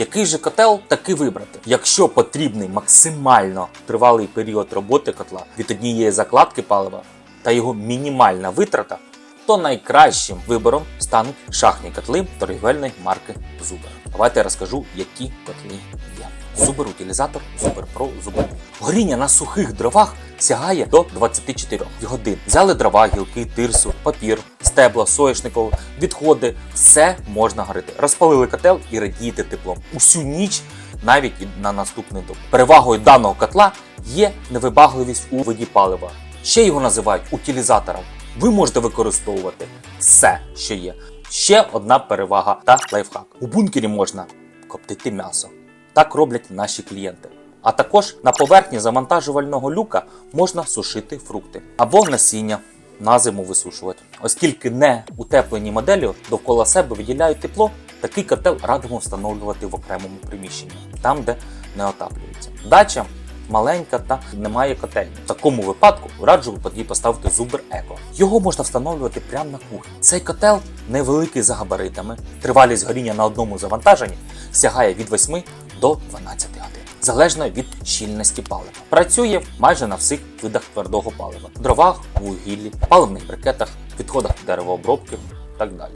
Який же котел таки вибрати? Якщо потрібний максимально тривалий період роботи котла від однієї закладки палива та його мінімальна витрата, то найкращим вибором стануть шахні котли торгівельної марки Зубер. Давайте я розкажу, які котли є. Зубер утилізатор, Зубер Про, Зубер. Горіння на сухих дровах сягає до 24 годин. Взяли дрова, гілки, тирсу, папір, стебла, соняшникове, відходи. Все можна горити. Розпалили котел і радієте теплом. Усю ніч навіть і на наступний день. Перевагою даного котла є невибагливість у виді палива. Ще його називають утилізатором. Ви можете використовувати все, що є. Ще одна перевага та лайфхак. У бункері можна коптити м'ясо. Так роблять наші клієнти. А також на поверхні завантажувального люка можна сушити фрукти або насіння на зиму висушувати. Оскільки не утеплені моделі довкола себе виділяють тепло, такий котел радимо встановлювати в окремому приміщенні, там де не отаплюється. Дача маленька та немає котельні. В такому випадку раджу тоді поставити Зубер Еко. Його можна встановлювати прямо на кухні. Цей котел невеликий за габаритами. Тривалість горіння на одному завантаженні сягає від 8 до 12 годин. Залежно від щільності палива. Працює майже на всіх видах твердого палива: дровах, вугіллі, паливних брикетах, відходах деревообробки і так далі.